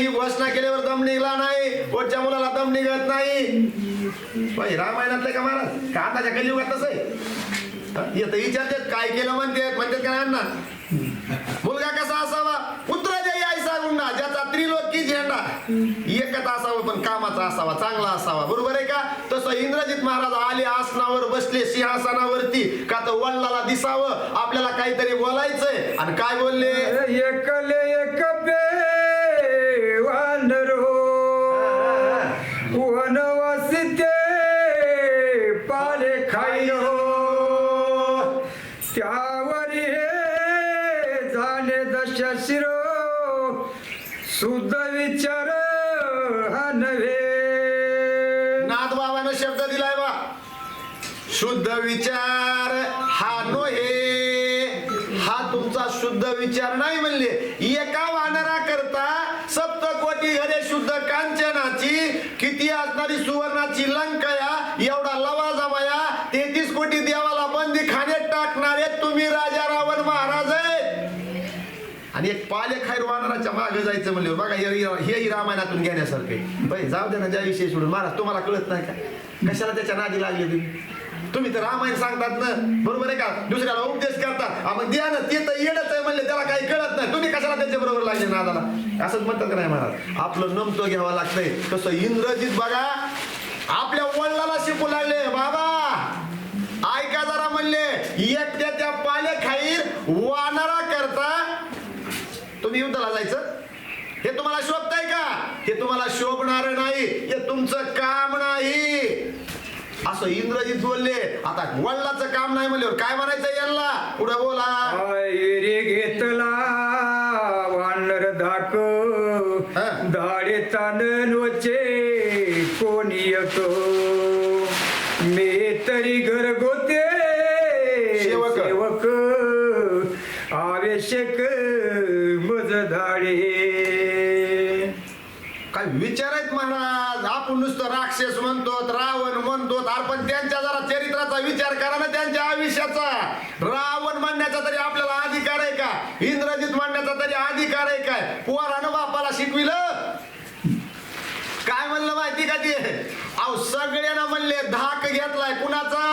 ही घोषणा केल्यावर दम निघला नाही. पोटच्या मुलाला दम निघत नाही. रामायणातलं का महाराज? का आताच्या कलियुगात तसं आहे? येतं विचारतात काय केलं? म्हणते म्हणतात काय ना मुलगा कसा असावा? पुत्र जय आयसा गुंडा ज्याचा त्रिलोकी झेंडा. एकच असावा पण कामाचा असावा चांगला असावा. बरोबर आहे का? तसं इंद्रजित महाराज आले आसनावर बसले सिंहासनावरती का तर वडिलाला दिसावं? आपल्याला काहीतरी बोलायचंय. आणि काय बोलले? एकले एक हे दश शिरो शुद्ध विचार हा नव्हे. नाथ बाबानं शब्द दिलाय बा. शुद्ध विचार हा नोहे हा तुमचा शुद्ध विचार नाही म्हणले. एका वानरा करता सप्त कोटी घरे शुद्ध कांचनाची किती असणारी सुवर्णाची लंका एवढा लवा जमाया तेहतीस कोटी देवाला बंदी खाण्यात टाकणारे तुम्ही राजा रावण महाराज आहेत आणि एक पाले खायर वानराच्या मागे जायचं म्हणलं बघा हे हेही रामायणातून घेण्यासारखं बाई जाऊ दे ना ज्या विषयी सोडून महाराज तुम्हाला कळत नाही का? कशाला त्याच्या नादी लागले तुम्ही तुम्ही तर रामायण सांगतात ना. बरोबर आहे का? दुसऱ्याला उपदेश करता. आपण द्या ना ते तर येणच आहे म्हणले त्याला काही कळत नाही. तुम्ही कशाला त्याच्या बरोबर लागले नादाला? असंच म्हणतात का नाही महाराज? आपलं नमतो घ्यावं लागतंय. तसं इंद्रजित बघा आपल्या वडिलाला शिकू लागले. बाबा ऐका जरा म्हणले एकट्या त्या पाले खाईर वानरा करता तुम्ही युद्धाला जायचं? हे तुम्हाला शोभताय का? हे तुम्हाला शोभणार नाही. हे तुमचं काम नाही. असं इंग्रजीत बोलले. आता वडिलाचं काम नाही म्हणल्यावर काय म्हणायचं यांना? पुढे बोला. घेतला वानर धाक हा. दाडे तांदळचे कोणी येतो मी तरी घरगोते सेवक. सेवक आवश्यक मज धाडे काय विचार आहेत महाराज आपण नुसतं राक्षस म्हणतो रावण म्हणतो आपण त्यांच्या जरा चरित्राचा विचार करा ना त्यांच्या आयुष्याचा. रावण म्हणण्याचा तरी आपल्याला अधिकार आहे का? इंद्रजित म्हणण्याचा तरी अधिकार आहे काय? पोरानं बापाला शिकविलं? काय म्हणलं माहिती का ते? अहो सगळ्यांना म्हणले धाक घेतलाय कुणाचा?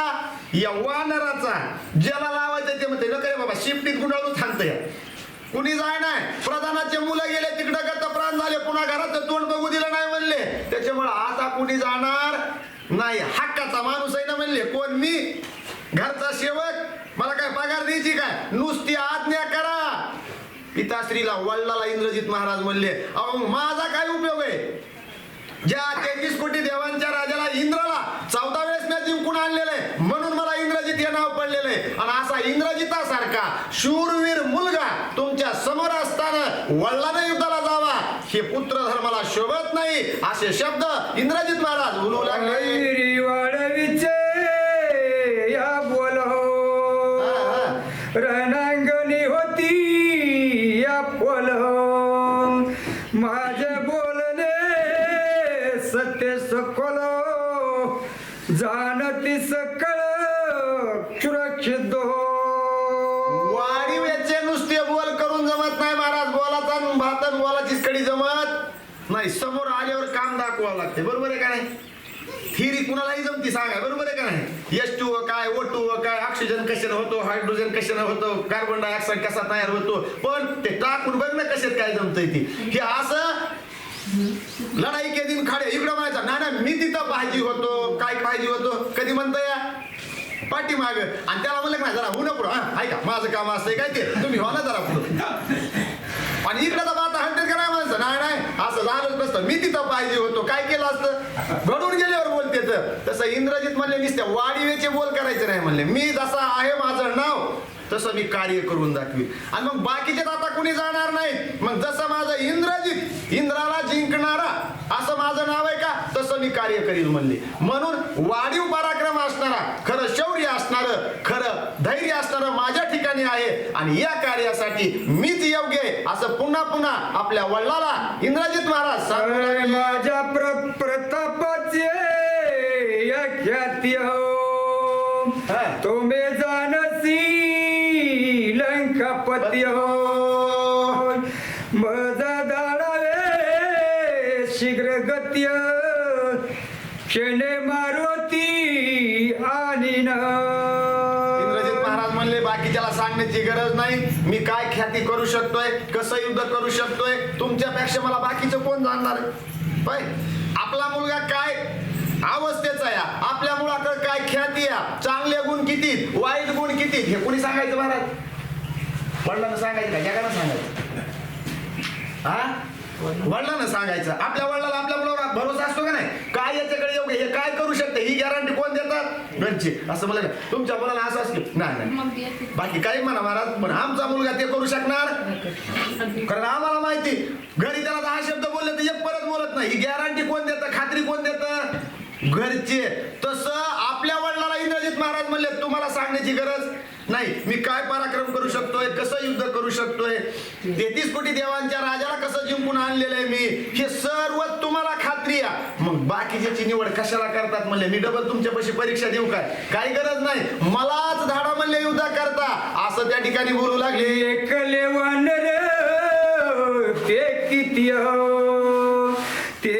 या वानराचा. ज्याला लावायचं ते म्हणते नको रे बाबा शिफ्टीत गुंडाळून थांबतंय कुणी जाय नाही. प्रधानाचे मुलं गेले तिकडं गत प्राण झाले पुन्हा घराचं तोंड बघू दिलं नाही म्हणले. त्याच्यामुळे आता कुणी जाणार नाही. हक्काचा माणूस आहे ना म्हणले. कोण? मी. घरचा शेवट. मला काय पगार द्यायची काय? नुसती आज्ञा करा. पिताश्रीला वडिलाला इंद्रजित महाराज म्हणले अहो माझा काय उपयोग आहे? ज्या तेवीस कोटी देवांच्या राजाला इंद्राला चौदा वेळेस मी जिंकून आणलेलं आहे. म्हणून मला इंद्रजित हे नाव पडलेलं आहे. आणि असा इंद्रजितासारखा शूरवीर समोर असताना वडिलानं युद्धाला जावा. हे पुत्र धर्माला शोभत नाही. असे शब्द इंद्रजित महाराज बोलू लागले. रणांगणी होती या बोलो. माझे बोलणे सत्य सकोल जाणती सकळ सुरक्षित बोलाचा भातन बोलाचीच कडी जमत? नाही समोर आल्यावर काम दाखवावं लागते. बरोबर आहे का नाही? थिरी कुणालाही जमती सांगा. बरोबर आहे का नाही? एस टू काय ओ टू काय ऑक्सिजन कशाने होतो हायड्रोजन कशाने होतो कार्बन डायऑक्साईड कसा तयार होतो? पण ते टाकून बघ ना कशात काय जमतंय ती. हे असं लढाई के दिन खाडे इकडं म्हणायचा नाही ना मी तिथं पाहिजे होतो काय पाहिजे होतो कधी म्हणता या? पाठीमाग. आणि त्याला म्हणलं ना जरा होणं पुढं हा ऐका माझं काम असतंय काय ते? तुम्ही हो ना जरा पुढं. आणि इकडं तर आता हंड्रेड करा माणसं नाही नाही. असं झालंच नसतं. मी तिथं पाहिजे होतो. काय केलं असतं? घडून गेल्यावर बोलते तर. तसं इंद्रजित म्हणले नुसत्या वाडीवेचे बोल करायचे नाही म्हणले. मी जसा आहे माझं नाव तसं मी कार्य करून दाखवी आणि मग बाकीचे आता कुणी जाणार नाहीत? मग जसं माझं इंद्रजित इंद्राला जिंकणारा असं माझं नाव आहे का? तसं मी कार्य करील म्हणले. म्हणून वाढीव पराक्रम असणारा खरं शौर्य असणारं खरं धैर्य असणारं माझ्या ठिकाणी आहे. आणि या कार्यासाठी मीच योग्य आहे असं पुन्हा पुन्हा आपल्या वडिलाला इंद्रजित महाराज. माझ्या प्र प्रतापाचे ख्याती हो. तुम्ही पती हो मजा दाडावे गत्य। शेणे मारुती आणि महाराज म्हणले बाकीच्याला सांगण्याची गरज नाही. मी काय ख्याती करू शकतोय? कसं युद्ध करू शकतोय? तुमच्यापेक्षा मला बाकीचं कोण जाणणार? आहे? आपला मुलगा काय? अवस्थेचा या. आपल्या मुलाकडे काय ख्याती या? चांगले गुण किती? वाईट गुण किती? हे कोणी सांगायचं महाराज? वडिलांना सांगायचं का? जगाला सांगायचं. हा? वडिलांना सांगायचं. आपल्या वडिलाला आपल्या मुलावर भरोसा असतो का नाही? काय याच्याकडे येऊ हे काय करू शकते? ही गॅरंटी कोण देतात? घरचे. असं मला तुमच्या मुलाला असं असलं नाही नाही. बाकी काही म्हणा महाराज पण आमचा मुलगा ते करू शकणार? कारण आम्हाला माहिती घरी त्याला दहा शब्द बोलले तर एक परत बोलत नाही. ही गॅरंटी कोण देतं? खात्री कोण देतं? घरचे. तसं महाराज म्हणले तुम्हाला सांगण्याची गरज नाही. मी काय पराक्रम करू शकतोय? कसं युद्ध करू शकतोय? तेहतीस कोटी देवांच्या राजाला कसं जिंकून आणलेलं आहे मी? हे सर्व तुम्हाला खात्री आहे. मग बाकीच्याची निवड कशाला करतात म्हणले? मी डबल तुमच्यापाशी परीक्षा देऊ काय? काही गरज नाही. मलाच धाडा म्हणले युद्ध करता. असं त्या ठिकाणी बोलू लागले. एकले वानर ते किती हो? ते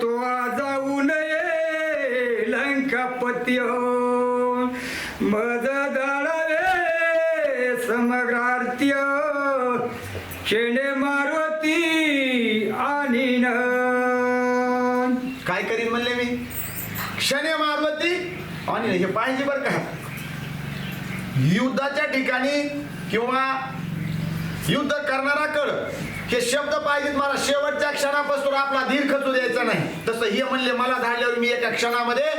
तो जाऊ नये लंकापती हो मज दाडावे समग्रार्त्य शेणे मारुती आणि काय करीन म्हणले मी क्षणे मारवती आणि हे पाहिजे बरं का युद्धाच्या ठिकाणी किंवा युद्ध करणारा कळ हे शब्द पाहिजेत मला. शेवटच्या क्षणापासून आपला धीर खचू द्यायचा नाही. तसं हे म्हणले मला धाडल्यावर मी एका क्षणामध्ये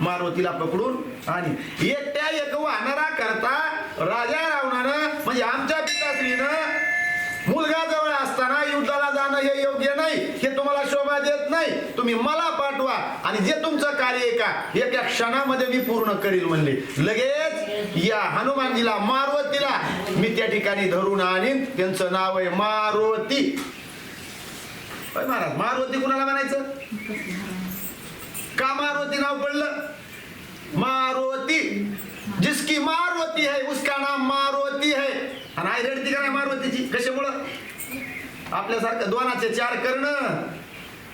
मारुतीला पकडून आणि एकट्या एक वाहणारा करता राजा रावणानं म्हणजे आमच्या पिताश्रीनं मुलगा जवळ असताना युद्धाला जाणं हे योग्य नाही. हे तुम्हाला शोभा देत नाही. तुम्ही मला पाठवा आणि जे तुमचं कार्य आहे का एका क्षणामध्ये मी पूर्ण करील म्हणले. लगेच या हनुमानजीला मारुतीला मी त्या ठिकाणी धरून आणीन त्यांचं नाव आहे मारुती महाराज मारुती कुणाला म्हणायचं? का मारुती नाव पडलं? मारुती जिसकी मारुती है उसका नाम मारुती है आणि आई रेडती का मारुतीची कशामुळं? आपल्यासारखं दोनाचे चार करणं.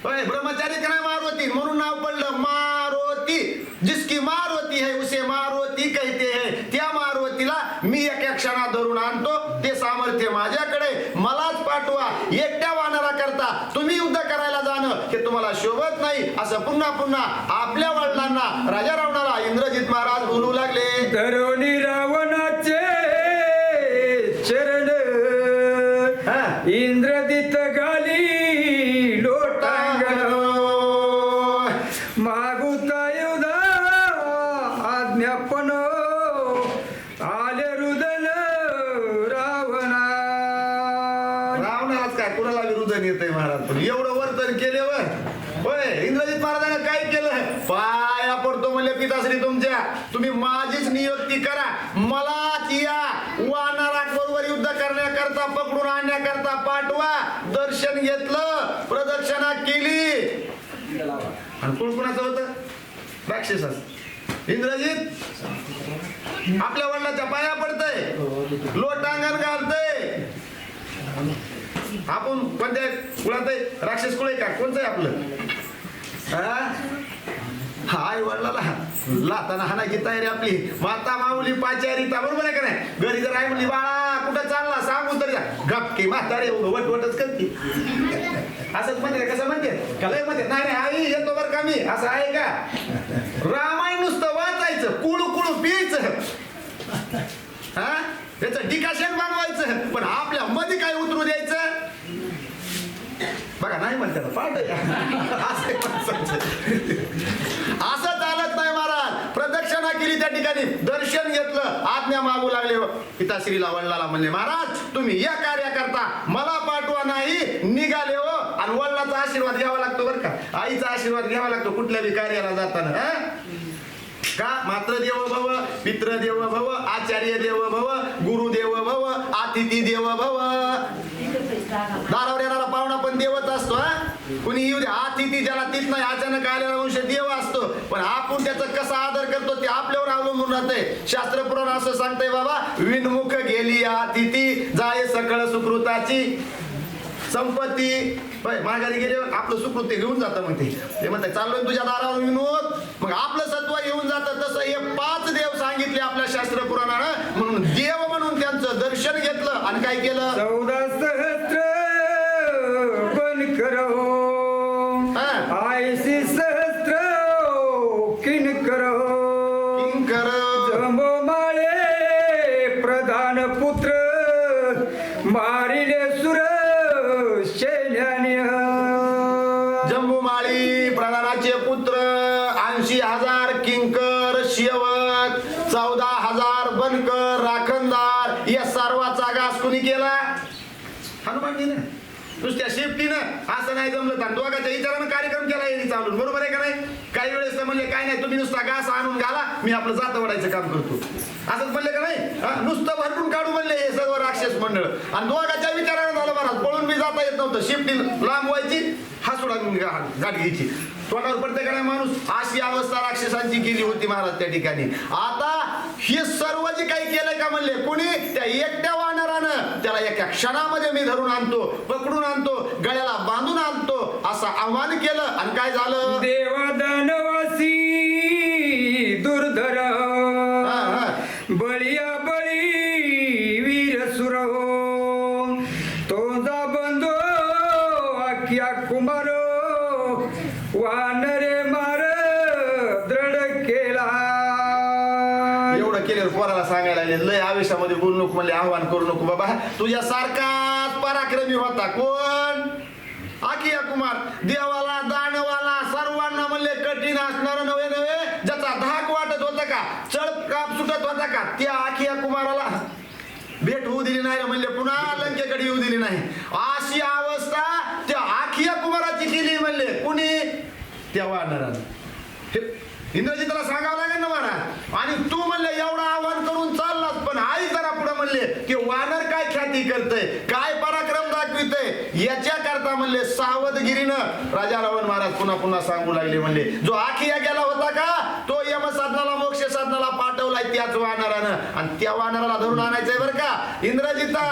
होय ब्रह्मचारी का मारुती म्हणून नाव पडलं मारुती जिसकी मारुती है उसे मारुती कहते हैं त्या मारुतीला मी एका क्षणात धरून आणतो ते सामर्थ्य माझ्याकडे मलाच पाठवा एकट्या वानरा करता तुम्ही युद्ध करायला जाणं शोभत नाही असं पुन्हा पुन्हा आपल्या वडिलांना राजा रावणाला इंद्रजित महाराज बोलू लागले. एवढं वर्तन केल्यावर? होय इंद्रजित महाराजांना काय केलं? पाया पडतो म्हणले पिताश्री तुमच्या. तुम्ही माझीच नियुक्ती करा. मलाच या वानरा बरोबर युद्ध करण्याकरता पकडून आणण्याकरता पाठवा. दर्शन घेतलं प्रदक्षिणा केली. आणि कोण कुणाचं होतं? राक्षसाच. इंद्रजित आपल्या वडिलाच्या पाया पडतय. लोटांगण घालतय. आपण कोणत्या कुळात आहे राक्षस कुळ आहे का? कोणतं आहे आपलं? हा? हा आई वडिलाला लाताना हाणायची तयारी आपली. माता माऊली पाचारी बरोबर आहे का नाही? घरी जर आई म्हणली बाळा कुठं चालला? सांगून तरी गपके म्हातारे वटवटच करते. असंच म्हणते कसं म्हणते? का लय म्हणते? नाही नाही आई येतो बरं का मी. असं आहे का? रामायण नुसतं वाचायचं कुळू कुळू पियचं. हा? त्याचं डिकाशन बनवायचं. पण आपल्या मध्ये काय उतरू द्यायचं बघा नाही म्हणते ना पाठ. असं चालत नाही महाराज. प्रदक्षिणा केली त्या ठिकाणी. दर्शन घेतलं. आज्ञा मागू लागले. पिताश्रीला वडिलाला म्हणले महाराज तुम्ही या कार्य करता मला पाठवा नाही. निघाले हो. आणि वडिलाचा आशीर्वाद घ्यावा लागतो बरं का. आईचा आशीर्वाद घ्यावा लागतो कुठल्याही कार्याला जाताना हा? का? मात्र देव भव पित्र देव भव आचार्य देव भव गुरु देव भव अतिथी देव भव. दारावर येणारा पाहुणा पण देवच असतो हा? कुणी येऊ दे. अतिथी ज्याला तीच नाही अचानक आलेला वंश देव असतो. पण आपण त्याचा कसा आदर करतो ते आपल्यावर अवलंबून राहते शास्त्र पुराण असं सांगतंय बाबा विनमुख गेली अतिथी जाय सकळ सुकृताची संपत्ती. माघारी गेल्यावर आपलं सुकृती घेऊन जातं मग ते. ते म्हणते चाललोय तुझ्या दारावर विनोद मग आपलं सत्व येऊन जातं तसं हे पाच देव सांगितले आपल्या शास्त्र पुराणानं. म्हणून देव म्हणून त्यांचं दर्शन घेतलं आणि काय केलं? चौदा सहस्त्र पण करो आयसी सहस्त्र किन करो। किंकर माळे प्रधान पुत्र मारिले सुर शैल्याने जम्बूमाळी प्रधानाचे पुत्र ऐंशी हजार किंकर शेवक चौदा हजार बनकर राखणदार या सर्वाचा घास कुणी केला? हनुमानजीने. नुसत्या शेफ्टीनं असं नाही जमलं. तर दोघांच्या विचारानं कार्यक्रम केला यांनी चालून. बरोबर आहे का नाही? काही वेळेस तर म्हणले काय नाही तुम्ही नुसता घास आणून घाला मी आपलं जात वडायचं काम करतो. असंच म्हणले का नाही? नुसतं भरपूर काढू म्हणले हे सर्व राक्षस मंडळ. आणि दोघांच्या विचारानं झालं महाराज पळून मी जाता येत नव्हतं. शिफ्टी लांब व्हायची हसुडा गाठ घ्यायची. तोंडावर नाही माणूस? अशी अवस्था राक्षसांची केली होती महाराज त्या ठिकाणी. आता हे सर्व जे काही केलंय का म्हणले? कुणी? त्या एकट्या वानरानं. त्याला एका क्षणामध्ये मी धरून आणतो पकडून आणतो गळ्याला बांधून आणतो असं आव्हान केलं आणि काय झालं? देवादानवासी दुर्धर. बळिया बळी वीर सुर तो जा बंधो आख्या कुमार आवेशामध्ये आव्हान करू नको बाबा. तुझ्या सारखाच पराक्रमी होता कोण? आकिया कुमार देवाला दानवाला सर्वांना म्हणले कठीण असणार नव्हे नव्हे. ज्याचा धाक वाटत होता का चळ काप सुटत होता का त्या आकिया कुमाराला भेट होऊ दिली नाही म्हणले. पुन्हा लंकेकडे येऊ दिली नाही. अशी अवस्था त्या आखिया कुमाराची केली म्हणले. कुणी? त्या वाढणार हे इंद्रजितला सांगावं लागेल ना मला आणि तू म्हणले एवढं आव्हान करू चाललास पण आई जरा पुढे म्हणले की वानर काय ख्याती करतय? काय पराक्रम दाखवितय? याच्या करता म्हणले सावधगिरीनं राजा रावण महाराज पुन्हा पुन्हा सांगू लागले म्हणले. जो आखिया गेला होता का? तो यम साधनाला मोक्ष साधनाला पाठवलाय त्याच वानरानं. आणि त्या वानराला धरून आणायचंय बरं का? इंद्रजिता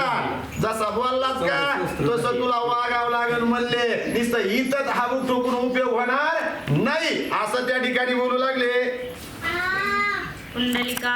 जसा बोललाच का तसं तुला वागावं लागल म्हणले. नुसतं इथं हाबूक ठोकून उपयोग होणार नाही. असं त्या ठिकाणी बोलू लागले. पुंडलिका.